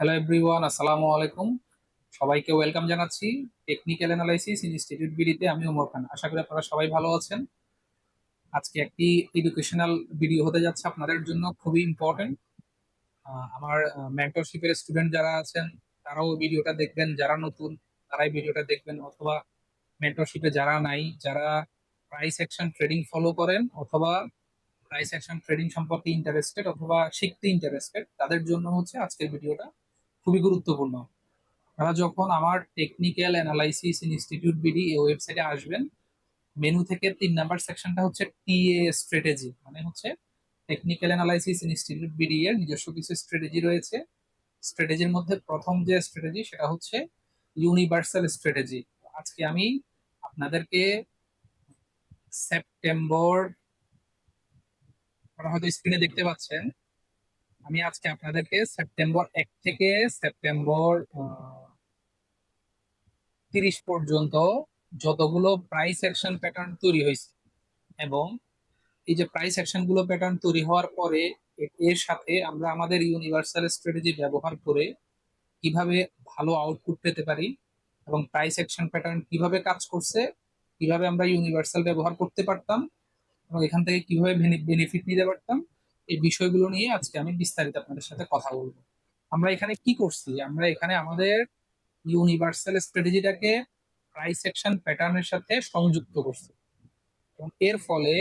Hello everyone আসসালামু আলাইকুম। সবাইকে ওয়েলকাম জানাচ্ছি টেকনিক্যাল অ্যানালাইসিস ইনস্টিটিউট বিডিতে। আমি ওমর খান আশা করি আপনারা সবাই ভালো আছেন। আজকে একটি এডুকেশনাল ভিডিও হতে যাচ্ছে আপনাদের জন্য, খুবই ইম্পর্টেন্ট আমার মেন্টরশিপের স্টুডেন্ট যারা আছেন, তারাও ভিডিওটা দেখবেন। যারা নতুন, তারাই ভিডিওটা দেখবেন। অথবা মেন্টরশিপে যারা নাই, যারা প্রাইস অ্যাকশন ট্রেডিং ফলো করেন, অথবা প্রাইস অ্যাকশন ট্রেডিং সম্পর্কে ইন্টারেস্টেড অথবা শিখতে ইন্টারেস্টেড তাদের জন্য হচ্ছে আজকের ভিডিওটা খুবই গুরুত্বপূর্ণ। আপনারা যখন আমার টেকনিক্যাল অ্যানালাইসিস ইনস্টিটিউট বিডি এই ওয়েবসাইটে আসবেন মেনু থেকে তিন নাম্বার সেকশনটা হচ্ছে টিএ স্ট্র্যাটেজি মানে হচ্ছে টেকনিক্যাল অ্যানালাইসিস ইনস্টিটিউট বিডি এর নিজস্ব কিছু স্ট্র্যাটেজি রয়েছে। স্ট্র্যাটেজির মধ্যে প্রথম যে স্ট্র্যাটেজি সেটা হচ্ছে ইউনিভার্সাল স্ট্র্যাটেজি আজকে আমি আপনাদেরকে সেপ্টেম্বর আপনারা হয়তো স্ক্রিনে দেখতে পাচ্ছেন আমি আজকে আপনাদেরকে সেপ্টেম্বর এক থেকে সেপ্টেম্বর তিরিশ পর্যন্ত যতগুলো প্রাইস অ্যাকশন প্যাটার্ন তৈরি হয়েছে এবং এই যে প্রাইস অ্যাকশনগুলো প্যাটার্ন তৈরি হওয়ার পরে এর সাথে আমরা আমাদের ইউনিভার্সাল স্ট্র্যাটেজি ব্যবহার করে কীভাবে ভালো আউটপুট পেতে পারি এবং প্রাইস অ্যাকশন প্যাটার্ন কীভাবে কাজ করছে, কীভাবে আমরা ইউনিভার্সাল ব্যবহার করতে পারতাম এবং এখান থেকে কীভাবে বেনিফিট নিতে পারতাম এই বিষয়গুলো নিয়ে আজকে আমি বিস্তারিত আপনাদের সাথে কথা বলব। আমরা এখানে কি করছি? আমরা এখানে আমাদের ইউনিভার্সাল স্ট্র্যাটেজিটাকে প্রাইস সেকশন প্যাটার্নের সাথে সংযুক্ত করছি। এবং এর ফলে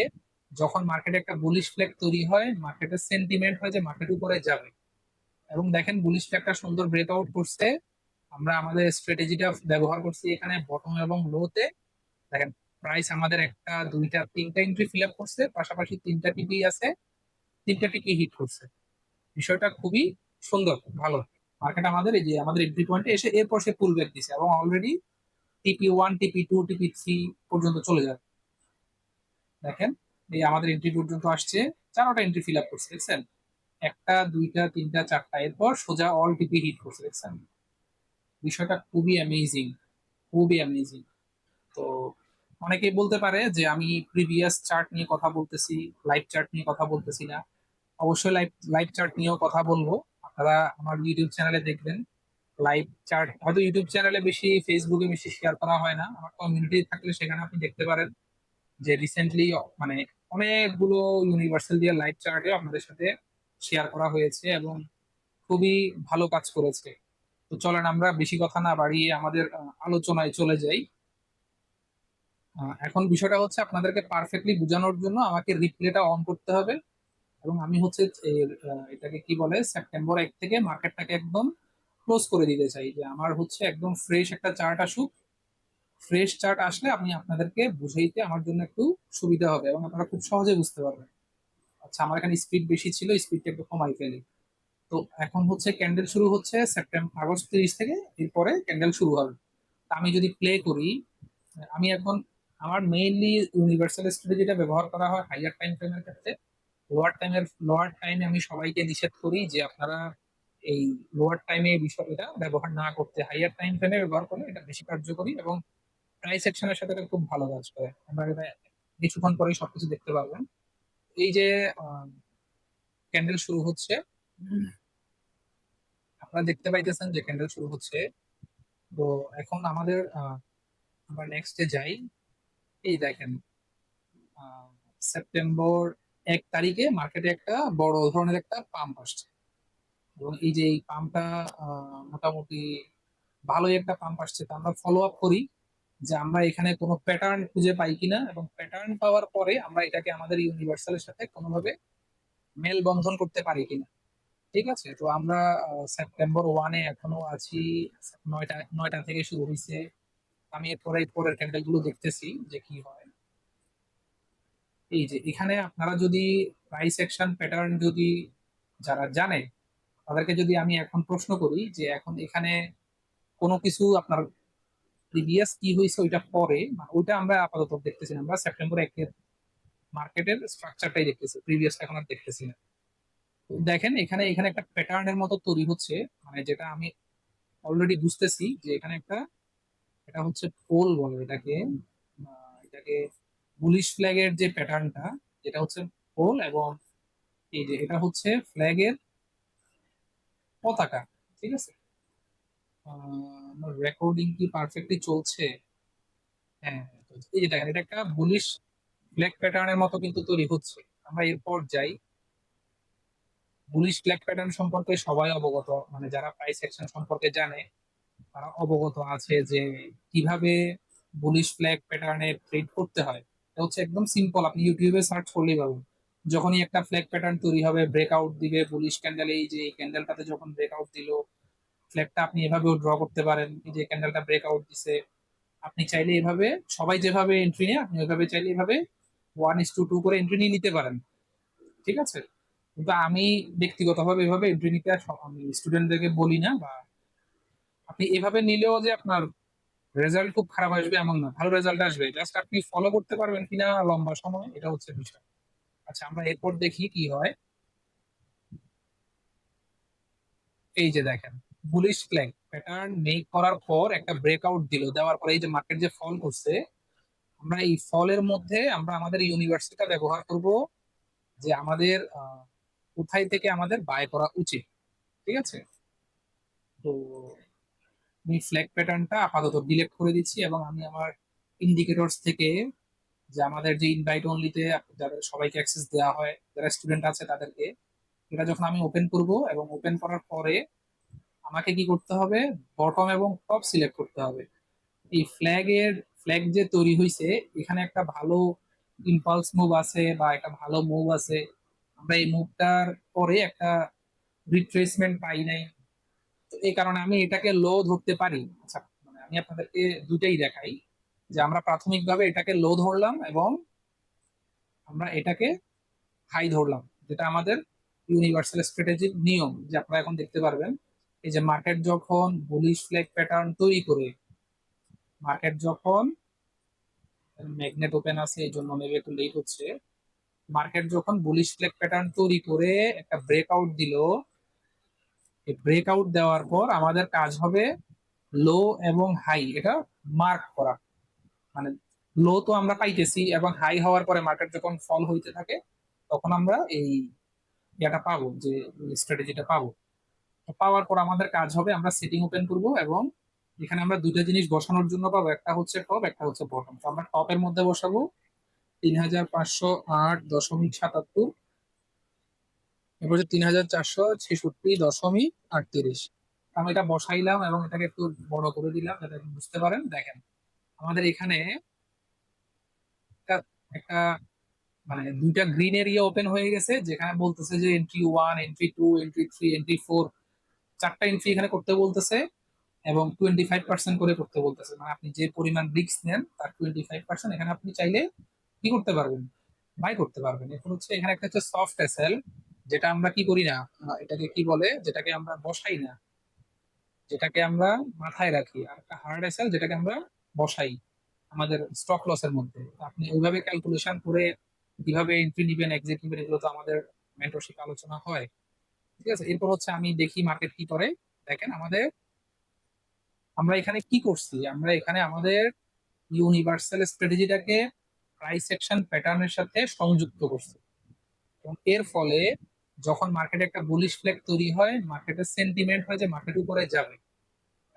যখন মার্কেটে একটা বুলিশ ফ্ল্যাগ তৈরি হয় মার্কেটের সেন্টিমেন্ট হয় যে মার্কেট উপরে যাবে। এবং দেখেন বুলিশ ফ্ল্যাগটা সুন্দর ব্রেক আউট করছে। আমরা আমাদের স্ট্র্যাটেজিটা ব্যবহার করছি এখানে বটম এবং লোতে দেখেন প্রাইস আমাদের একটা, দুইটা, তিনটা এন্ট্রি ফিল আপ করছে। পাশাপাশি তিনটা টিপি আছে। তিনটা টিপি হিট করছে। বিষয়টা খুবই সুন্দর, ভালো। মার্কেট আমাদের এই যে আমাদের এন্ট্রি পয়েন্টে এসে এরপর সে পুল ব্যাক দিছে এবং already TP one TP two TP three পর্যন্ত চলে যাবে। দেখেন, এই আমাদের এন্ট্রি পর্যন্ত আসছে, চারোটা এন্ট্রি ফিল আপ করছে, দেখছেন? একটা, দুইটা, তিনটা, চারটা, এরপর সোজা অল টিপি হিট করছে, দেখছেন? বিষয়টা খুবই অ্যামেজিং খুবই অ্যামেজিং তো অনেকেই বলতে পারে যে আমি প্রিভিয়াস চার্ট নিয়ে কথা বলতেছি লাইভ চার্ট নিয়ে কথা বলতেছি না। অবশ্যই লাইভ লাইভ চার্ট নিয়েও কথা বলব। আপনারা আমার ইউটিউব চ্যানেলে দেখবেন। লাইভ চার্ট হয়তো ইউটিউব চ্যানেলে বেশি ফেসবুকে বেশি শেয়ার করা হয় না। আমার কমিউনিটি থাকলে সেখানে আপনি দেখতে পারেন যে রিসেন্টলি মানে অনেকগুলো ইউনিভার্সাল দিয়ে লাইভ চার্টে আপনাদের সাথে শেয়ার করা হয়েছে এবং খুবই ভালো কাজ করেছে। তো চলেন আমরা বেশি কথা না বাড়িয়ে আমাদের আলোচনায় চলে যাই। এখন বিষয়টা হচ্ছে আপনাদেরকে পারফেক্টলি বোঝানোর জন্য আমাকে রিপ্লেটা অন করতে হবে। এবং আমি হচ্ছে এটাকে কি বলে সেপ্টেম্বর এক থেকে মার্কেটটাকে একদম ক্লোজ করে দিতে চাই। যে আমার হচ্ছে একদম ফ্রেশ একটা চার্ট আসুক। ফ্রেশ চার্ট আসলে আমি আপনাদেরকে বুঝাইতে আমার জন্য একটু সুবিধা হবে এবং আপনারা খুব সহজে বুঝতে পারবেন। আচ্ছা আমার এখানে স্পিড বেশি ছিল স্পিডটা একটু কমাই ফেলি। তো এখন হচ্ছে ক্যান্ডেল শুরু হচ্ছে সেপ্টেম্বর আগস্ট তিরিশ থেকে, এরপরে ক্যান্ডেল শুরু হবে। আমি যদি প্লে করি, আমি এখন আমার মেইনলি ইউনিভার্সাল স্ট্র্যাটেজিটা ব্যবহার করা হয় হাইয়ার টাইম ফ্রেমের ক্ষেত্রে। লোয়ার টাইমের লোয়ার টাইমে আমি সবাইকে নিষেধ করি যে আপনারা এই লোয়ার টাইমে এই বিষয়টা ব্যবহার না করতে। হাইয়ার টাইম ফ্রেমে ব্যবহার করলে এটা বেশি কার্যকরী এবং প্রাইস সেকশনের সাথে এটা খুব ভালো কাজ করে। আমরা এটা কিছুক্ষণ পরেই সবকিছু দেখতে পারবেন। এই যে ক্যান্ডেল শুরু হচ্ছে। আপনারা দেখতে পাইতেছেন যে ক্যান্ডেল শুরু হচ্ছে। তো এখন আমাদের আমরা নেক্সটে যাই। এই দেখেন সেপ্টেম্বর এক তারিখে মার্কেটে একটা বড় ধরনের একটা পাম্প আসছে। এবং এই যে এই পাম্পটা মোটামুটি ভালোই একটা পাম্প আসছে। তো আমরা ফলো আপ করি যে আমরা এখানে কোনো প্যাটার্ন খুঁজে পাই কিনা এবং প্যাটার্ন পাওয়ার পরে আমরা এটাকে আমাদের ইউনিভার্সালের সাথে কোনোভাবে মেল বন্ধন করতে পারি কিনা। ঠিক আছে? তো আমরা সেপ্টেম্বর ওয়ানে এখনও আছি। নয়টা নয়টা থেকে শুরু হয়েছে আমি এরপরে পরের ক্যান্ডেলগুলো দেখতেছি যে কি হয়। এই যে এখানে আপনারা যদি প্রাইস অ্যাকশন প্যাটার্ন যদি যারা জানে, তাদেরকে যদি আমি এখন প্রশ্ন করি যে এখন এখানে কোনো কিছু আপনার প্রিভিয়াস কি হয়েছে ওইটা পরে ওইটা আমরা আপাতত দেখতেছি না, আমরা সেপ্টেম্বর একের মার্কেটের স্ট্রাকচারটাই দেখতেছি প্রিভিয়াস এখন আর দেখতেছি না। দেখেন এখানে এখানে একটা প্যাটার্নের মতো তৈরি হচ্ছে মানে যেটা আমি অলরেডি বুঝতেছি যে এখানে একটা, এটা হচ্ছে পোল বলে এটাকে এটাকে বুলিশ ফ্ল্যাগের যে প্যাটার্নটা, যেটা হচ্ছে পোল এবং এই যে এটা হচ্ছে ফ্ল্যাগের পতাকা, ঠিক আছে? আমার রেকর্ডিং কি পারফেক্টলি চলছে? হ্যাঁ এই যে দেখেন, এটা একটা বুলিশ ফ্ল্যাগ প্যাটার্নের মতো কিন্তু তৈরি হচ্ছে। আমরা এরপর যাই। বুলিশ ফ্ল্যাগ প্যাটার্ন সম্পর্কে সবাই অবগত মানে যারা প্রাইস সেকশন সম্পর্কে জানে, তারা অবগত আছে যে কীভাবে বুলিশ ফ্ল্যাগ প্যাটার্নে ট্রেড করতে হয়। হচ্ছে একদম সিম্পল আপনি ইউটিউবে সার্চ করলেই পাবেন। যখনই একটা ফ্ল্যাগ প্যাটার্ন তৈরি হবে ব্রেকআউট দিবে বুলিশ ক্যান্ডেল এই যে ক্যান্ডেলটাতে যখন ব্রেকআউট দিল ফ্ল্যাগটা আপনি এভাবেও ড্র করতে পারেন, এই যে ক্যান্ডেলটা ব্রেকআউট দিছে। আপনি চাইলে এভাবে, সবাই যেভাবে এন্ট্রি নেয়, আপনি ওইভাবে চাইলে এভাবে ওয়ান ইস টু টু করে এন্ট্রি নিয়ে নিতে পারেন। ঠিক আছে? কিন্তু আমি ব্যক্তিগতভাবে এভাবে এন্ট্রি নিতে আমি স্টুডেন্টদেরকে বলি না বা আপনি এভাবে নিলেও যে আপনার রেজাল্ট খুব খারাপ আসবে এমন না। ভালো রেজাল্ট আসবে। জাস্ট আপনি ফলো করতে পারবেন কিনা লম্বা সময়, এটা হচ্ছে বিষয়। আচ্ছা আমরা এরপর দেখি কি হয়। এই যে দেখেন বুলিশ ফ্ল্যাগ প্যাটার্ন মেক করার পর একটা ব্রেকআউট দিল। দেওয়ার পরে এই যে মার্কেট যে ফল করছে, আমরা এই ফলের মধ্যে আমরা আমাদের ইউনিভার্সিটিটা ব্যবহার করব যে আমাদের কোথায় থেকে আমাদের বাই করা উচিত। ঠিক আছে? তো আমি ফ্ল্যাগ প্যাটার্নটা আপাতত ডিলেট করে দিচ্ছি এবং আমি আমার ইন্ডিকেটরস থেকে যে আমাদের যে ইনভাইট অনলিতে যাদের সবাইকে অ্যাক্সেস দেওয়া হয়, যারা স্টুডেন্ট আছে তাদেরকে, এটা যখন আমি ওপেন করব এবং ওপেন করার পরে আমাকে কি করতে হবে? বটম এবং টপ সিলেক্ট করতে হবে। এই ফ্ল্যাগের ফ্ল্যাগ যে তৈরি হয়েছে এখানে একটা ভালো ইম্পালস মুভ আছে বা একটা ভালো মুভ আছে। আমরা এই মুভটার পরে একটা রিট্রেসমেন্ট পাই নাই। এই কারণে আমি এটাকে লো ধরতে পারি। আচ্ছা মানে আমি আপনাদেরকে দুটাই দেখাই। যে আমরা প্রাথমিকভাবে এটাকে লো ধরলাম এবং আমরা এটাকে হাই ধরলাম, যেটা আমাদের ইউনিভার্সাল স্ট্র্যাটেজির নিয়ম, যে আপনারা এখন দেখতে পারবেন। এই যে মার্কেট যখন বুলিশ ফ্ল্যাগ প্যাটার্ন তৈরি করে মার্কেট যখন ম্যাগনেট ওপেন আছে, এই জন্য মেবি একটু লেট হচ্ছে মার্কেট যখন বুলিশ ফ্ল্যাগ প্যাটার্ন তৈরি করে একটা ব্রেকআউট দিল ব্রেকআউট দেওয়ার পর আমাদের কাজ হবে লো এবং হাই এটা মার্ক করা। মানে লো তো আমরা পাইতেছি এবং হাই হওয়ার পরে মার্কেট যখন ফল হইতে থাকে, তখন আমরা এই ইয়েটা পাবো, যে স্ট্র্যাটেজিটা পাবো। পাওয়ার পর আমাদের কাজ হবে, আমরা সেটিং ওপেন করব এবং এখানে আমরা দুইটা জিনিস বসানোর জন্য পাবো, একটা হচ্ছে টপ একটা হচ্ছে বটম তো আমরা টপের মধ্যে বসাবো, তিন হাজার পাঁচশো আট দশমিক সাতাত্তর এরপর তিন হাজার চারশো ছেষট্টি দশমিক আটত্রিশ। আমি এটা বসাইলাম এবং এটাকে একটু বড় করে দিলাম যাতে বুঝতে পারেন। দেখেন, আমাদের এখানে একটা মানে দুইটা গ্রিন এরিয়া ওপেন হয়ে গেছে, যেখানে বলতেছে যে entry one entry two entry three entry four চারটা এন্ট্রি এখানে করতে বলতেছে এবং টোয়েন্টি ফাইভ পার্সেন্ট করে করতে বলতেছে। মানে আপনি যে পরিমাণ রিস্ক নেন, তার টোয়েন্টি ফাইভ পার্সেন্ট এখানে আপনি চাইলে কি করতে পারবেন? বাই করতে পারবেন। এখন হচ্ছে এখানে একটা হচ্ছে সফট এসএল যেটা আমরা কি করি না এটাকে কি বলে? যেটাকে আমরা বসাই না। যেটাকে আমরা মাথায় রাখি। আর একটা হার্ড এসএল যেটাকে আমরা বসাই আমাদের স্টক লসের মধ্যে। আপনি ওইভাবে ক্যালকুলেশন করে কীভাবে এন্ট্রি নিবেন এক্সিট নিবেন, এগুলো তো আমাদের মেন্টরশিপ আলোচনা হয়। ঠিক আছে? এরপর হচ্ছে আমি দেখি মার্কেট কি করে। দেখেন আমাদের, আমরা এখানে কি করছি? আমরা এখানে আমাদের ইউনিভার্সাল স্ট্র্যাটেজিটাকে প্রাইস সেকশন প্যাটার্নের সাথে সংযুক্ত করছি। এর ফলে যখন মার্কেটে একটা বুলিশ ফ্ল্যাগ তৈরি হয় মার্কেটের সেন্টিমেন্ট হয় যে মার্কেট উপরে যাবে।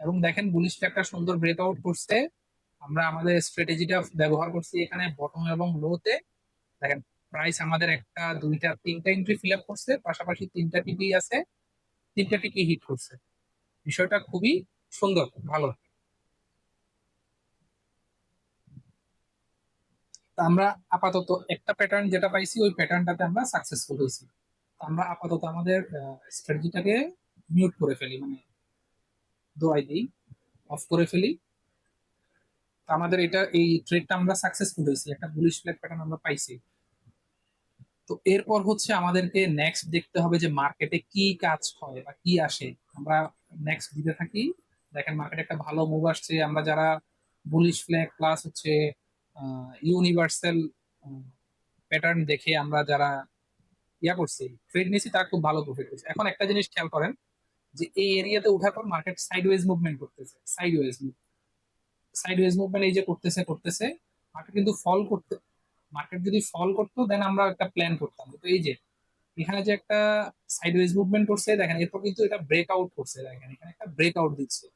এবং দেখেন বুলিশ ফ্ল্যাগটা সুন্দর ব্রেকআউট করছে। আমরা আমাদের স্ট্র্যাটেজিটা ব্যবহার করছি এখানে বটম এবং লোতে দেখেন প্রাইস আমাদের একটা, দুইটা, তিনটা এন্ট্রি ফিল আপ করছে, পাশাপাশি তিনটা টিপি আছে, তিনটা টিপি হিট করছে। বিষয়টা খুবই সুন্দর, ভালো। আমরা আপাতত একটা প্যাটার্ন যেটা পাইছি, ওই প্যাটার্নটাতে আমরা সাকসেসফুল হয়েছি। আমরা আপাতত আমাদের স্ট্র্যাটেজিটাকে মিউট করে ফেলি মানে দোয়াই দিই অফ করে ফেলি। আমাদের এটা, এই ট্রেডটা আমরা সাকসেসফুল হয়েছি, একটা বুলিশ ফ্ল্যাগ প্যাটার্ন আমরা পাইছি। তো এরপর হচ্ছে আমাদেরকে নেক্সট দেখতে হবে যে মার্কেটে কি কাজ হয় বা কি আসে। আমরা নেক্সট দিতে থাকি, দেখেন মার্কেটে একটা ভালো মুভ আসছে, আমরা যারা বুলিশ ফ্ল্যাগ প্লাস হচ্ছে ইউনিভার্সাল প্যাটার্ন দেখে আমরা যারা ইয়া করছি ট্রেড নিয়েছি, তার খুব ভালো প্রফিট করছে এখন একটা জিনিস খেয়াল করেন যে, এই এরিয়াতে ওঠার পর মার্কেট সাইডওয়েজ মুভমেন্ট করতেছে সাইডওয়েজ সাইডওয়েজ মুভমেন্ট এই যে করতেছে করতেছে মার্কেট কিন্তু ফল করতে মার্কেট যদি ফল করতো দেন আমরা একটা প্ল্যান করতাম। তো এই যে, এখানে যে একটা সাইডওয়েজ মুভমেন্ট করছে, দেখেন, এরপর কিন্তু এটা ব্রেক আউট করছে, দেখেন, এখানে একটা ব্রেক আউট দিচ্ছে।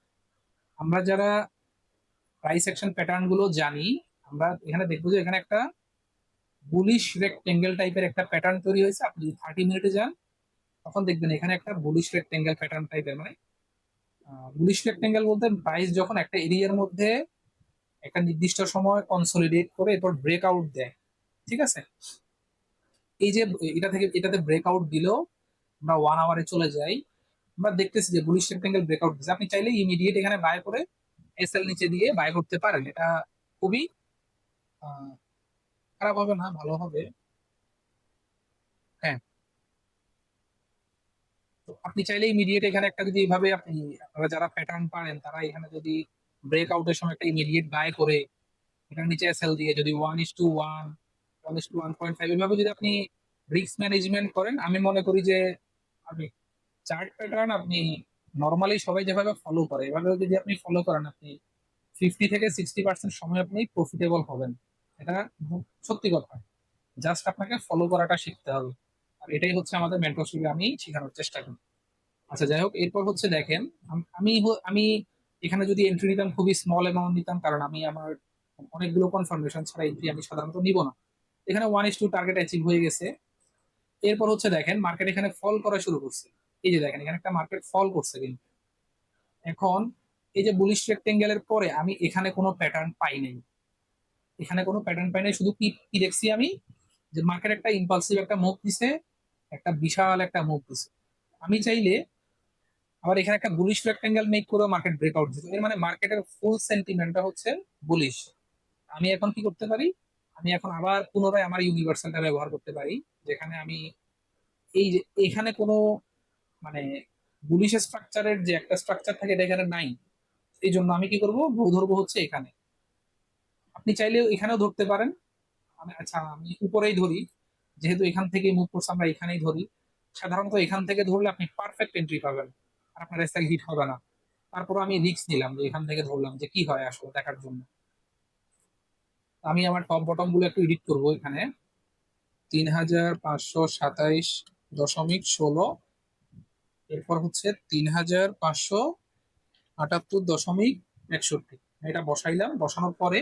আমরা যারা প্রাইস অ্যাকশন প্যাটার্নগুলো জানি, আমরা এখানে দেখব যে, এখানে একটা বুলিশ রেক্টেঙ্গেল টাইপের একটা প্যাটার্ন তৈরি হয়েছে। আপনি যদি থার্টি মিনিটে যান, তখন দেখবেন এখানে একটা বুলিশ রেক্টেঙ্গেল প্যাটার্ন টাইপের মানে বুলিশ রেক্টেঙ্গেল বলতে প্রাইস যখন একটা এরিয়ার মধ্যে একটা নির্দিষ্ট সময় কনসলিডেট করে এরপর ব্রেক আউট দেয়, ঠিক আছে? এই যে এটা থেকে, এটাতে ব্রেক আউট দিলেও আমরা ওয়ান আওয়ারে চলে যাই। আমরা দেখতেছি যে বুলিশ রেক্টেঙ্গেল ব্রেক আউট দিচ্ছে আপনি চাইলে ইমিডিয়েট এখানে বাই করে এসএল নিচে দিয়ে বাই করতে পারেন। এটা খুবই খারাপ হবে না, ভালো হবে। হ্যাঁ। আপনি চাইলে ইমিডিয়েট এখানে একটা যদি এইভাবে আপনি, আপনারা যারা প্যাটার্ন পারেন, তারা এখানে যদি ব্রেক আউটের সময় একটা ইমিডিয়েট বাই করে এখানে নিচে এসএল দিয়ে যদি one is to one one is to one point five এভাবে যদি আপনি রিস্ক ম্যানেজমেন্ট করেন, আমি মনে করি যে আপনি চার্ট প্যাটার্ন আপনি নর্মালি সবাই যেভাবে ফলো করে, এভাবে যদি আপনি ফলো করেন, আপনি ফিফটি থেকে সিক্সটি পার্সেন্ট সময় আপনি প্রফিটেবল হবেন। এটা সত্যি কথা। জাস্ট আপনাকে ফলো করাটা শিখতে হবে। আর এটাই হচ্ছে আমাদের মেন্টরশিপে আমি শেখানোর চেষ্টা করি। আচ্ছা যাই হোক, এরপর হচ্ছে দেখেন, আমি আমি এখানে যদি এন্ট্রি নিতাম, খুবই স্মল অ্যামাউন্ট নিতাম, কারণ আমি আমার অনেকগুলো কনফার্মেশন ছাড়া এন্ট্রি আমি সাধারণত নিব না। এখানে one is two target achieve হয়ে গেছে। এরপর হচ্ছে দেখেন মার্কেট এখানে ফল করা শুরু করছে। এই যে দেখেন, এখানে একটা মার্কেট ফল করছে কিন্তু। এখন এই যে বুলিশ রেক্টেঙ্গেলের পরে আমি এখানে কোনো প্যাটার্ন পাই নাই। এখানে কোনো প্যাটার্ন পাই নাই। শুধু কি কি দেখছি আমি? যে মার্কেট একটা ইম্পালসিভ একটা মুভ দিছে, একটা বিশাল একটা মুভ দিছে। আমি চাইলে আবার এখানে একটা বুলিশ রেক্টেঙ্গেল মেক করে মার্কেট ব্রেকআউট দিতে এর মানে মার্কেটের ফুল সেন্টিমেন্টটা হচ্ছে বুলিশ আমি এখন কি করতে পারি? আমি এখন আবার পুনরায় আমার ইউনিভার্সালটা ব্যবহার করতে পারি, যেখানে আমি এই যে, এখানে কোনো মানে বুলিশ স্ট্রাকচারের যে একটা স্ট্রাকচার থাকে এটা এখানে নাই। এই জন্য আমি কি করব? ধরবো হচ্ছে এখানে। আপনি চাইলেও এখানেও ধরতে পারেন। আমি আচ্ছা আমি উপরেই ধরি। যেহেতু এখান থেকে মুভ করছে, আমরা এখানেই ধরি। সাধারণত এখান থেকে ধরলে আপনি পারফেক্ট এন্ট্রি পাবেন। আর আপনার এসএল হিট হবে না। তারপর আমি রিস্ক নিলাম যে এখান থেকে ধরলাম যে কি হয় আসলে দেখার জন্য। আমি আমার টপ বটমগুলো একটু এডিট করব এখানে। তিন হাজার পাঁচশো সাতাইশ দশমিক ষোলো। এরপর হচ্ছে তিন হাজার পাঁচশো আটাত্তর দশমিক একষট্টি। এটা বসাইলাম। বসানোর পরে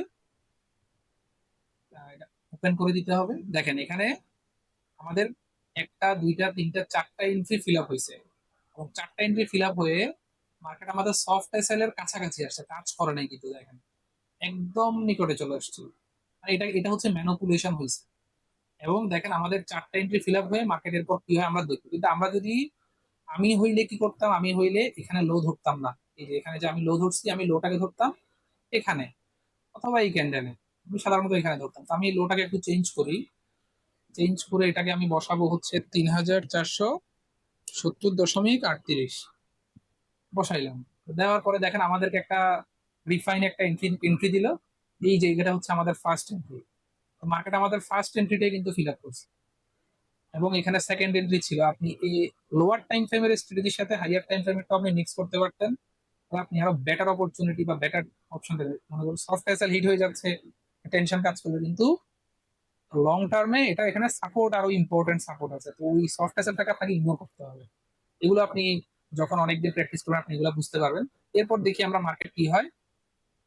ওপেন করে দিতে হবে। দেখেন, এখানে আমাদের একটা, দুইটা, তিনটা, চারটা এন্ট্রি ফিল আপ হয়েছে। এবং চারটা এন্ট্রি ফিল আপ হয়ে মার্কেট আমাদের সফট এর কাছাকাছি আসছে টাচ করে নাই কিন্তু, দেখেন। একদম নিকটে চলে আসছে। আর এটা এটা হচ্ছে ম্যানুপুলেশন হয়েছে। এবং দেখেন, আমাদের চারটা এন্ট্রি ফিল আপ হয়ে মার্কেটের পর কি হয় আমরা দেখব। কিন্তু আমরা যদি, আমি হইলে কি করতাম? আমি হইলে এখানে লো ধরতাম না। এই যে এখানে যে আমি লো ধরছি, আমি লোটাকে ধরতাম, এখানে। অথবা এই ক্যান্ডেলে আমি সাধারণত এখানে ধরতাম। তো আমি লোটাকে একটু চেঞ্জ করি। চেঞ্জ করে এটাকে আমি বসাবো হচ্ছে তিন হাজার চারশো সত্তর দশমিক আটত্রিশ। বসাইলাম। দেওয়ার পরে দেখেন আমাদেরকে একটা রিফাইন একটা এন্ট্রি এন্ট্রি দিল। এই যে এটা হচ্ছে আমাদের ফার্স্ট এন্ট্রি মার্কেট আমাদের ফার্স্ট এন্ট্রিটাই কিন্তু ফিল আপ করছে। এবং এখানে সেকেন্ড এন্ট্রি ছিল। আপনি এই লোয়ার টাইম ফ্রেমের স্ট্র্যাটেজির সাথে হাইয়ার টাইম ফ্রেমেরটা আপনি মিক্স করতে পারতেন। আপনি আরও বেটার অপরচুনিটি বা বেটার অপশন মনে করুন সফট হিট হয়ে যাচ্ছে। টেনশন কাজ করবে কিন্তু লং টার্মে এটা এখানে সাপোর্ট আরও ইম্পর্টেন্ট সাপোর্ট আছে। তো ওই সফট এসএলটাকে আপনাকে ইগনোর করতে হবে। এগুলো আপনি যখন অনেকদিন প্র্যাকটিস করবেন, আপনি এগুলো বুঝতে পারবেন। এরপর দেখি আমরা মার্কেট কি হয়।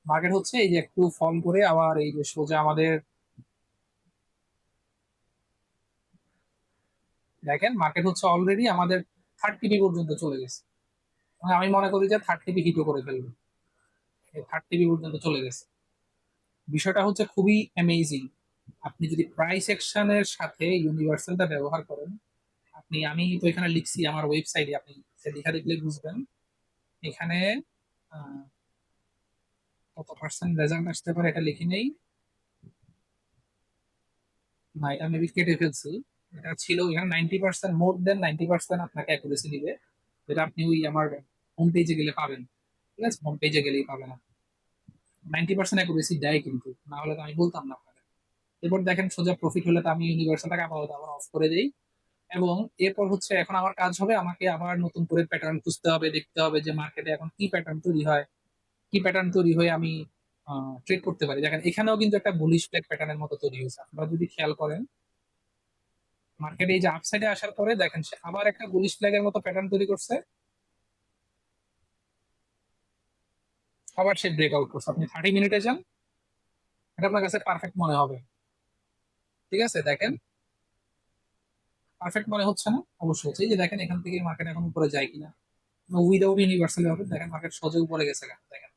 মার্কেট হচ্ছে এই যে একটু ফল করে আবার এই যে সোজা আমাদের দেখেন মার্কেট হচ্ছে অলরেডি আমাদের থার্ড টিপি পর্যন্ত চলে গেছে। মানে আমি মনে করি যে থার্ড টিপি হিটও করে ফেলবে। থার্ড টিপি পর্যন্ত চলে গেছে। বিষয়টা হচ্ছে খুবই অ্যামেজিং আপনি যদি প্রাইস সেকশনের সাথে ইউনিভার্সালটা ব্যবহার করেন, আপনি, আমি তো এখানে লিখছি আমার ওয়েবসাইটে আপনি লেখা দেখলে বুঝবেন। এখানে কত পার্সেন্ট রেজাল্ট আসতে পারে এটা লিখি নেই। না এটা মেবি কেটে ফেলছি। এটা ছিল এখানে ninety percent more than ninety percent আপনাকে অ্যাকুরেসি দিবে। যেটা আপনি ওই আমার হোম পেজে গেলে পাবেন। ঠিক আছে? হোম পেজে গেলেই পাবেন নাইনটি পার্সেন্ট অ্যাকুরেসি দেয় কিন্তু, না হলে তো আমি বলতাম না আপনাকে এরপর দেখেন সোজা প্রফিট হলে তো আমি ইউনিভার্সালটাকে আপাতত আবার অফ করে দিই। এবং এরপর হচ্ছে এখন আমার কাজ হবে আমাকে আবার নতুন করে প্যাটার্ন খুঁজতে হবে, দেখতে হবে যে মার্কেটে এখন কি প্যাটার্ন তৈরি হয়। কি প্যাটার্ন তৈরি হয়ে আমি ট্রেড করতে পারি। দেখেন, এখানেও কিন্তু একটা বুলিশ ব্ল্যাক প্যাটার্নের মতো তৈরি হয়েছে। আপনারা যদি খেয়াল করেন মার্কেটে এই যে আপসাইডে আসার পরে দেখেন সে আবার একটা বুলিশ ফ্ল্যাগের মতো প্যাটার্ন তৈরি করছে। আবার সে ব্রেকআউট করছে আপনি থার্টি মিনিটে যান, এটা আপনার কাছে পারফেক্ট মনে হবে। ঠিক আছে? দেখেন। পারফেক্ট মনে হচ্ছে না? অবশ্যই হচ্ছে। যে দেখেন, এখান থেকে মার্কেট এখন উপরে যায় কিনা। উইদাউট ইউনিভার্সাল হবে। দেখেন মার্কেট সহজে উপরে গেছে কেন দেখেন।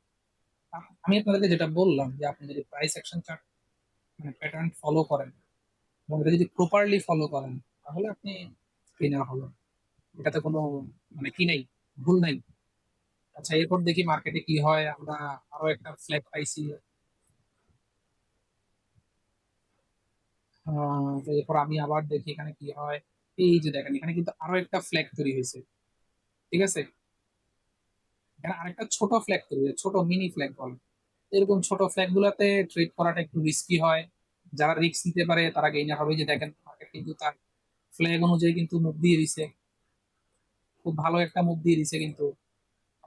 আমি আপনাদেরকে যেটা বললাম যে আপনি যদি প্রাইস অ্যাকশন চার্ট মানে প্যাটার্ন ফলো করেন, এবং এটা যদি প্রপারলি ফলো করেন, তাহলে আপনি ক্লিনার হবেন। এটাতে কোনো মানে কি নেই? ভুল নাই। আচ্ছা এরপর দেখি মার্কেটে কি হয়। আমরা আরও একটা ফ্ল্যাগ পাইছি। এরপর আমি আবার দেখি এখানে কি হয়। এই যে দেখেন, এখানে কিন্তু আরও একটা ফ্ল্যাগ তৈরি হয়েছে। ঠিক আছে? এখানে আরেকটা ছোট ফ্ল্যাগ তৈরি হয়েছে, ছোট মিনি ফ্ল্যাগ বলে। এরকম ছোট ফ্ল্যাগ গুলাতে ট্রেড করাটা একটু রিস্কি হয়। যারা রিস্ক নিতে পারে, তারা গেইনার হবে। যে দেখেন মার্কেট কিন্তু তার ফ্ল্যাগ অনুযায়ী কিন্তু মুভ দিয়ে দিছে। খুব ভালো একটা মুভ দিয়ে দিছে কিন্তু।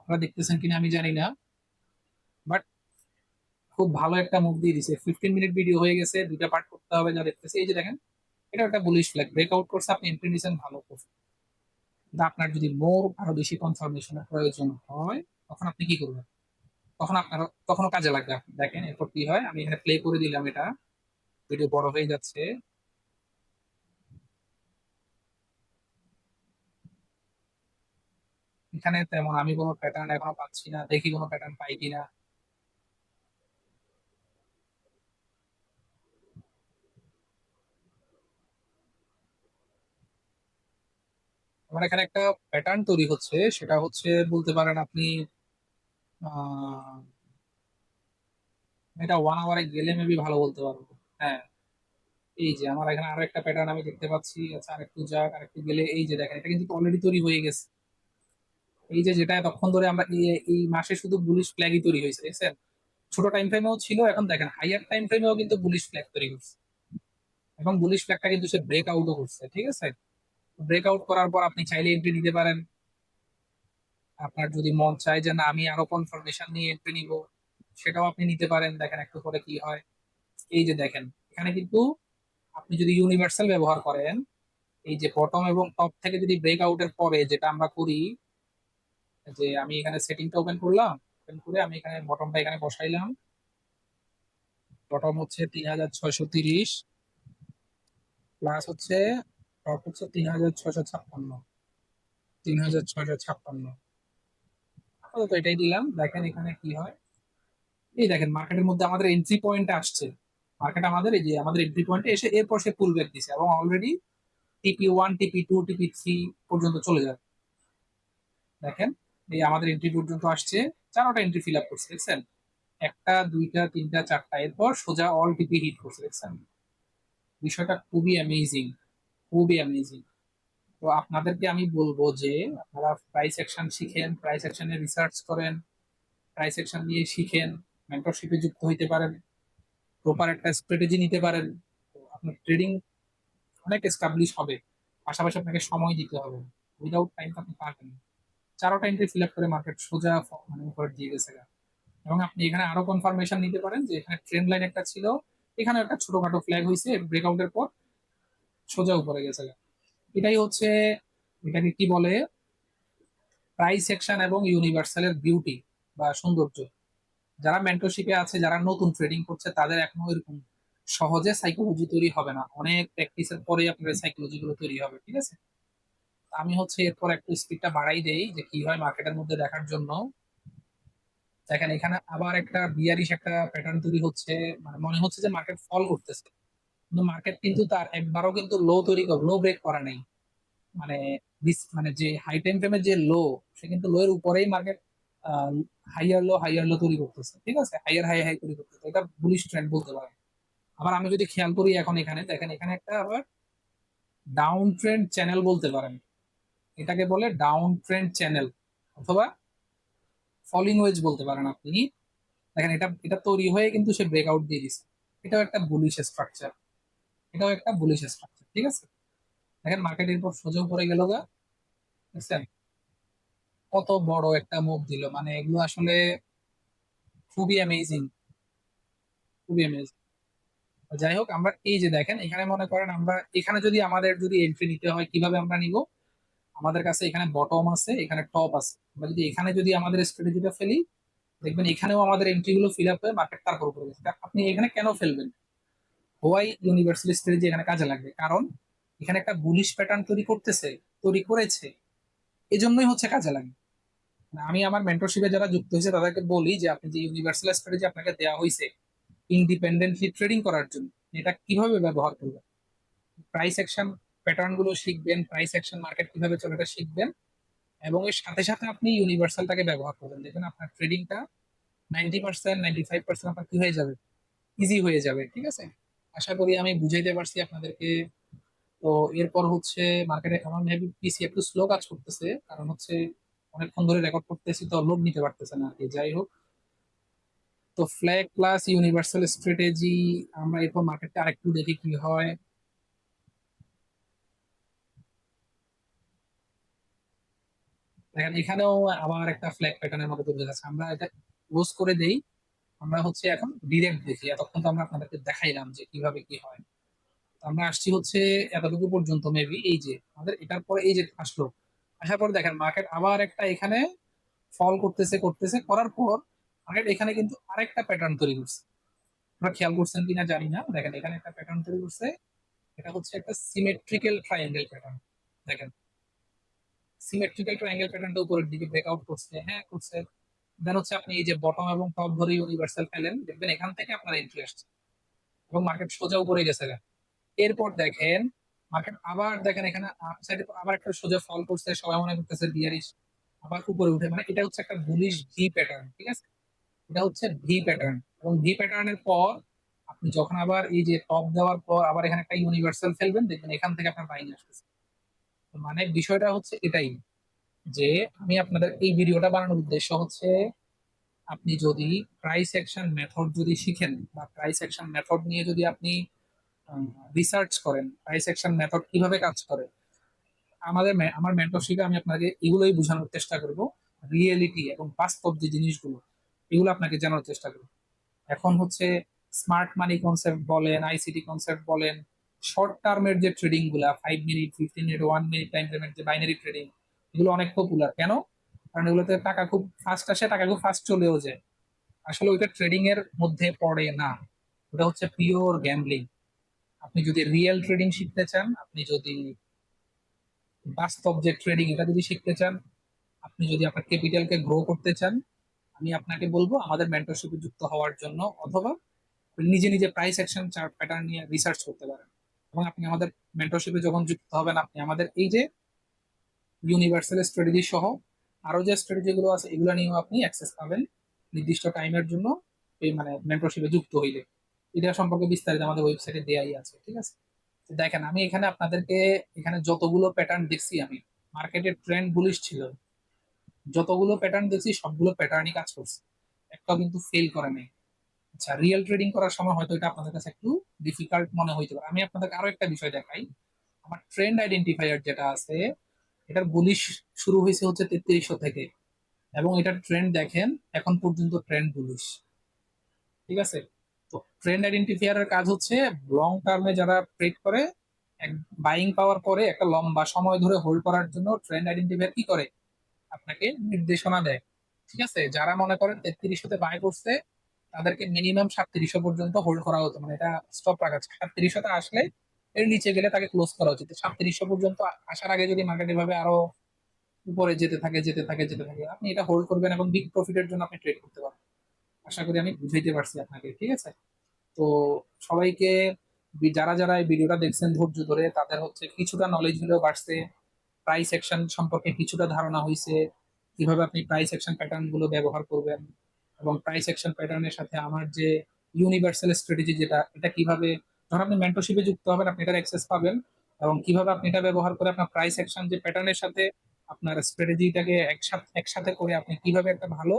আপনারা দেখতেছেন কিনা আমি জানি না বাট খুব ভালো একটা মুভ দিয়ে দিছে। ফিফটিন মিনিট ভিডিও হয়ে গেছে, দুইটা পার্ট করতে হবে, যা দেখতেছে। এই যে দেখেন, এটা একটা বুলিশ ফ্ল্যাগ ব্রেকআউট করছে আপনি এন্ট্রি ভালো করছে আপনার যদি মোর আরও বেশি কনফার্মেশনের প্রয়োজন হয়, তখন আপনি কি করবেন? তখন আপনার, তখনও কাজে লাগবে। দেখেন, এরপর কি হয়? আমি এখানে প্লে করে দিলাম এটা। ভিডিও বড় হয়ে যাচ্ছে। এখানে তেমন আমি কোনো প্যাটার্ন এখনও পাচ্ছি না, দেখি কোনো প্যাটার্ন পাই কিনা। আমার এখানে একটা প্যাটার্ন তৈরি হচ্ছে, সেটা হচ্ছে বলতে পারেন আপনি এটা ওয়ান আওয়ারে গেলে মেবি ভালো বলতে পারব। হ্যাঁ এই যে আমার এখানে আরও একটা প্যাটার্ন আমি দেখতে পাচ্ছি আচ্ছা আরেকটু যাক, আরেকটু গেলে এই যে দেখেন, এটা কিন্তু অলরেডি তৈরি হয়ে গেছে। এই যে যেটা এতক্ষণ ধরে আমরা এই মাসে শুধু বুলিশ ফ্ল্যাগই তৈরি হয়েছে, দেখছেন? ছোট টাইম ফ্রেমেও ছিল, এখন দেখেন হাইয়ার টাইম ফ্রেমেও কিন্তু বুলিশ ফ্ল্যাগ তৈরি করছে এবং বুলিশ ফ্ল্যাগটা কিন্তু সে ব্রেক আউটও করছে, ঠিক আছে? ব্রেক আউট করার পর আপনি চাইলে এন্ট্রি নিতে পারেন। আপনার যদি মন চায় যে না, আমি আরও কনফার্মেশন নিয়ে এন্ট্রি নিব, সেটাও আপনি নিতে পারেন, দেখেন একটু পরে কি হয়। এই যে দেখেন, এখানে কিন্তু আপনি যদি ইউনিভার্সাল ব্যবহার করেন, এই যে বটম এবং টপ থেকে যদি ব্রেক আউটের পরে যেটা আমরা করি যে আমি এখানে সেটিংটা ওপেন করলাম ওপেন করে আমি এখানে বটমটা এখানে বসাইলাম। বটম হচ্ছে তিন হাজার ছয়শো তিরিশ প্লাস হচ্ছে টপ হচ্ছে তিন হাজার ছয়শো ছাপ্পান্ন। তিন হাজার ছয়শো ছাপ্পান্ন। আপাতত এটাই দিলাম। দেখেন এখানে কি হয়। এই দেখেন মার্কেটের মধ্যে আমাদের এন্ট্রি পয়েন্ট আসছে। মার্কেট আমাদের এই যে, আমাদের এন্ট্রি পয়েন্টে এসে এরপর সে পুল ব্যাক দিছে এবং already TP one TP two TP three পর্যন্ত চলে যাবে দেখেন এই আমাদের এন্ট্রি পর্যন্ত আসছে। চারোটা এন্ট্রি ফিল আপ করছে, দেখছেন? একটা, দুইটা, তিনটা, চারটা, এরপর সোজা অল টিপি হিট করছে, দেখছেন? বিষয়টা খুবই অ্যামেজিং খুবই অ্যামেজিং তো আপনাদেরকে আমি বলব যে, আপনারা প্রাইস অ্যাকশন শিখেন প্রাইস অ্যাকশনে রিসার্চ করেন প্রাইস অ্যাকশন নিয়ে শিখেন মেন্টরশিপে যুক্ত হইতে পারেন প্রপার একটা স্ট্র্যাটেজি নিতে পারেন। তো আপনার ট্রেডিং অনেক এস্টাবলিশ হবে, পাশাপাশি আপনাকে সময় দিতে হবে। উইদাউট টাইম আপনি পারবেন না। চারোটা এন্ট্রি ফিল আপ করে মার্কেট সোজা মানে উপরে দিয়ে গেছে এবং আপনি এখানে আরও কনফার্মেশন নিতে পারেন যে এখানে ট্রেন্ড লাইন একটা ছিল, এখানে একটা ছোটখাটো ফ্ল্যাগ হয়েছে ব্রেকআউটের পর সোজা উপরে গেছে এটাই হচ্ছে, এটাকে কি বলে? প্রাইস সেকশন এবং ইউনিভার্সালের বিউটি বা সৌন্দর্য। যারা মেন্টরশিপে আছে, যারা নতুন ট্রেডিং করছে, তাদের এখনও এরকম সহজে সাইকোলজি তৈরি হবে না। অনেক প্র্যাকটিসের পরে আপনার সাইকোলজি গুলো তৈরি হবে, ঠিক আছে? আমি হচ্ছে এরপর একটু স্পিডটা বাড়াই দেই যে কি হয় মার্কেটের মধ্যে দেখার জন্য। দেখেন, এখানে আবার একটা বিয়ারিশ একটা প্যাটার্ন তৈরি হচ্ছে। মানে মনে হচ্ছে যে মার্কেট ফল করতেছে। কিন্তু মার্কেট কিন্তু তার একবারও কিন্তু লো তৈরি লো ব্রেক করা নেই। মানে মানে যে হাই টাইম ফ্রেমের যে লো সে কিন্তু লো এর উপরেই market higher low higher low তৈরি করতেছে। ঠিক আছে? হাইয়ার হাই হাই তৈরি করতেছে। এটা বুলিশ ট্রেন্ড বলতে পারেন। আবার আমি যদি খেয়াল করি এখন এখানে, দেখেন এখানে একটা আবার ডাউন ট্রেন্ড চ্যানেল বলতে পারেন। এটাকে বলে ডাউন ট্রেন্ড চ্যানেল অথবা ফলিং ওয়েজ বলতে পারেন আপনি। দেখেন, এটা এটা তৈরি হয়ে কিন্তু সে ব্রেকআউট দিয়ে দিচ্ছে এটাও একটা বুলিশ স্ট্রাকচার এটাও একটা বুলিশ স্ট্রাকচার ঠিক আছে? দেখেন মার্কেটের পর সোজা উপরে গেল গা বুঝছেন কত বড় একটা মুভ দিল মানে এগুলো আসলে খুবই অ্যামেজিং খুবই অ্যামেজিং যাই হোক, আমরা এই যে দেখেন, এখানে মনে করেন আমরা, এখানে যদি আমাদের যদি এন্ট্রি নিতে হয়, কীভাবে আমরা নিব? আমাদের কাছে এখানে বটম আছে, এখানে টপ আছে। আমরা যদি এখানে যদি আমাদের স্ট্র্যাটেজিটা ফেলি, দেখবেন এখানেও আমাদের এন্ট্রি গুলো ফিল আপ হয়ে মার্কেট তারপর উপরে গেছে। আপনি এখানে কেন ফেলবেন? হোয়াই ইউনিভার্সাল স্ট্র্যাটেজি এখানে কাজে লাগবে? কারণ এখানে একটা বুলিশ প্যাটার্ন তৈরি করতেছে, তৈরি করেছে, এজন্যই হচ্ছে কাজে লাগে। মানে আমি আমার মেন্টরশিপে যারা যুক্ত হয়েছে, তাদেরকে বলি যে আপনি যে ইউনিভার্সাল স্ট্র্যাটেজি আপনাকে দেওয়া হয়েছে ইন্ডিপেন্ডেন্টলি ট্রেডিং করার জন্য, এটা কীভাবে ব্যবহার করবেন? প্রাইস অ্যাকশন প্যাটার্নগুলো শিখবেন প্রাইস অ্যাকশন মার্কেট কীভাবে চলে এটা শিখবেন। এবং এর সাথে সাথে আপনি ইউনিভার্সালটাকে ব্যবহার করবেন। দেখবেন আপনার ট্রেডিংটা ninety percent ninety five percent আপনার কি হয়ে যাবে? ইজি হয়ে যাবে, ঠিক আছে? আশা করি আমি বুঝাইতে পারছি আপনাদেরকে। তো এরপর হচ্ছে মার্কেটে আমার মেবি পিসি একটু স্লো কাজ করতেছে, কারণ হচ্ছে অনেকক্ষণ ধরে রেকর্ড করতেছি, তো লোড নিতে পারতেছে না আর যাই হোক। তো ফ্ল্যাগ প্লাস ইউনিভার্সাল স্ট্র্যাটেজি আমরা এরপর মার্কেটটা আরেকটু দেখি কি হয়। দেখেন, এখানেও আবার একটা ফ্ল্যাগ প্যাটার্নের মতো তৈরি যাচ্ছে আমরা এটা ক্লোজ করে দেই। আমরা হচ্ছে এখন ডিরেক্ট দেখি। এতক্ষণ তো আমরা আপনাদেরকে দেখাইলাম যে কীভাবে কি হয়। আমরা আসছি হচ্ছে এতটুকু পর্যন্ত মেবি এই যে, আমাদের এটার পরে এই যে আসলো। আসার পর দেখেন মার্কেট আবার একটা এখানে ফল করতেছে করতেছে। করার পর মার্কেট এখানে কিন্তু আরেকটা প্যাটার্ন তৈরি করছে। আপনারা খেয়াল করছেন কিনা জানি না। দেখেন, এখানে একটা প্যাটার্ন তৈরি করছে। এটা হচ্ছে একটা সিমেট্রিক্যাল ট্রায়াঙ্গেল প্যাটার্ন দেখেন সিমেট্রিক্যাল ট্রায়াঙ্গেল প্যাটার্নটা উপরের দিকে ব্রেকআউট করছে হ্যাঁ করছে। দেন হচ্ছে আপনি এই যে বটম এবং টপ ধরে ইউনিভার্সাল ফেলেন দেখবেন এখান থেকে আপনার এন্ট্রি আসছে। এবং মার্কেট সোজা উপরে গেছে এরপর দেখেন মার্কেট আবার দেখেন এখানে সাইডে আবার একটা সোজা ফল করছে, সবাই মনে করতেছে বিয়ারিশ আবার উপরে উঠে। মানে এটা হচ্ছে একটা বুলিশ ভি প্যাটার্ন ঠিক আছে? এটা হচ্ছে ভি প্যাটার্ন এবং ভি প্যাটার্নের পর আপনি যখন আবার এই যে টপ দেওয়ার পর আবার এখানে একটা ইউনিভার্সাল ফেলবেন, দেখবেন এখান থেকে আপনার বাইং আসতেছে। মানে বিষয়টা হচ্ছে এটাই যে আমি আপনাদের এই ভিডিওটা বানানোর উদ্দেশ্য হচ্ছে আপনি যদি প্রাইস অ্যাকশন মেথড যদি শিখেন বা প্রাইস অ্যাকশন মেথড নিয়ে যদি আপনি রিসার্চ করেন প্রাইস অ্যাকশন মেথড কীভাবে কাজ করে, আমাদের আমার মেন্টরশিপে আমি আপনাকে এগুলোই বোঝানোর চেষ্টা করব রিয়েলিটি এবং বাস্তব যে জিনিসগুলো, এগুলো আপনাকে জানার চেষ্টা করব। এখন হচ্ছে স্মার্ট মানি কনসেপ্ট বলেন আইসিটি কনসেপ্ট বলেন শর্ট টার্মের যে ট্রেডিংগুলা five minute fifteen minute one minute time payment যে বাইনারি ট্রেডিং এগুলো অনেক পপুলার কেন? কারণ এগুলোতে টাকা খুব ফাস্ট আসে, টাকা খুব ফাস্ট চলেও যায়। আসলে ওইটা ট্রেডিং এর মধ্যে পড়ে না। ওটা হচ্ছে পিওর গ্যাম্বলিং আপনি যদি রিয়েল ট্রেডিং শিখতে চান, আপনি যদি বাস্তব যে ট্রেডিং এটা যদি শিখতে চান, আপনি যদি আপনার ক্যাপিটালকে গ্রো করতে চান, আমি আপনাকে বলব আমাদের মেন্টরশিপে যুক্ত হওয়ার জন্য, অথবা নিজে নিজে প্রাইস অ্যাকশন চার্ট প্যাটার্ন নিয়ে রিসার্চ করতে পারেন। এবং আপনি আমাদের মেন্টরশিপে যখন যুক্ত হবেন, আপনি আমাদের এই যে ইউনিভার্সাল স্ট্র্যাটেজি সহ আরও যে স্ট্র্যাটেজি গুলো আছে, এগুলো নিয়েও আপনি অ্যাক্সেস পাবেন নির্দিষ্ট টাইমের জন্য, এই মানে মেন্টরশিপে যুক্ত হইলে। এটা সম্পর্কে বিস্তারিত আমাদের ওয়েবসাইটে দেয়াই আছে, ঠিক আছে? দেখেন, আমি এখানে আপনাদেরকে এখানে যতগুলো প্যাটার্ন দেখছি আমি মার্কেটের ট্রেন্ড বুলিশ ছিল। যতগুলো প্যাটার্ন দেখছি, সবগুলো প্যাটার্নই কাজ করছে। একটাও কিন্তু ফেল করে নাই। আচ্ছা রিয়েল ট্রেডিং করার সময় হয়তো এটা আপনাদের কাছে একটু ডিফিকাল্ট মনে হইতে পারে। আমি আপনাদেরকে আরও একটা বিষয় দেখাই। আমার ট্রেন্ড আইডেন্টিফায়ার যেটা আছে, এটার বুলিশ শুরু হয়েছে হচ্ছে তেত্রিশশো থেকে। এবং এটার ট্রেন্ড দেখেন, এখন পর্যন্ত ট্রেন্ড বুলিশ ঠিক আছে? তো ট্রেন্ড আইডেন্টিফায়ারের কাজ হচ্ছে লং টার্মে যারা ট্রেড করে বাইং পাওয়ার পরে একটা লম্বা সময় ধরে হোল্ড করার জন্য ট্রেন্ড আইডেন্টিফায়ার কি করে? আপনাকে নির্দেশনা দেয়। ঠিক আছে? যারা মনে করেন তেত্রিশশোতে বাই করছে তাদেরকে মিনিমাম সাতত্রিশশো পর্যন্ত হোল্ড করা হতো। মানে এটা স্টপ রাখা সাতত্রিশশোতে আসলে এর নিচে গেলে তাকে ক্লোজ করা উচিত। সাতত্রিশশো পর্যন্ত আসার আগে যদি মার্কেট এভাবে আরও উপরে যেতে থাকে যেতে থাকে যেতে থাকে, আপনি এটা হোল্ড করবেন এবং বিগ প্রফিটের জন্য আপনি ট্রেড করতে পারবেন। আশা করি আমি বুঝাইতে পারছি আপনাকে, ঠিক আছে? তো সবাইকে যারা যারা এই ভিডিওটা দেখছেন ধৈর্য ধরে, তাদের হচ্ছে কিছুটা নলেজ হলেও বাড়ছে। প্রাইস অ্যাকশন সম্পর্কে কিছুটা ধারণা হয়েছে কীভাবে আপনি প্রাইস অ্যাকশন প্যাটার্নগুলো ব্যবহার করবেন এবং প্রাইস অ্যাকশন প্যাটার্নের সাথে আমার যে ইউনিভার্সাল স্ট্র্যাটেজি যেটা এটা কীভাবে যখন আপনি মেন্টরশিপে যুক্ত হবেন আপনি এটার অ্যাক্সেস পাবেন এবং কীভাবে আপনি এটা ব্যবহার করে আপনার প্রাইস অ্যাকশন যে প্যাটার্নের সাথে আপনার স্ট্র্যাটেজিটাকে একসাথে একসাথে করে আপনি কীভাবে একটা ভালো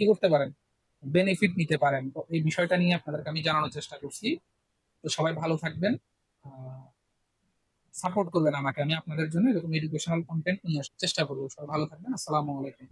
কি করতে পারেন? বেনিফিট নিতে পারেন। তো এই বিষয়টা নিয়ে আপনাদেরকে আমি জানানোর চেষ্টা করছি। তো সবাই ভালো থাকবেন। সাপোর্ট করবেন আমাকে। আমি আপনাদের জন্য এরকম এডুকেশনাল কন্টেন্ট নিয়ে আসার চেষ্টা করব। সবাই ভালো থাকবেন। আসসালামু আলাইকুম।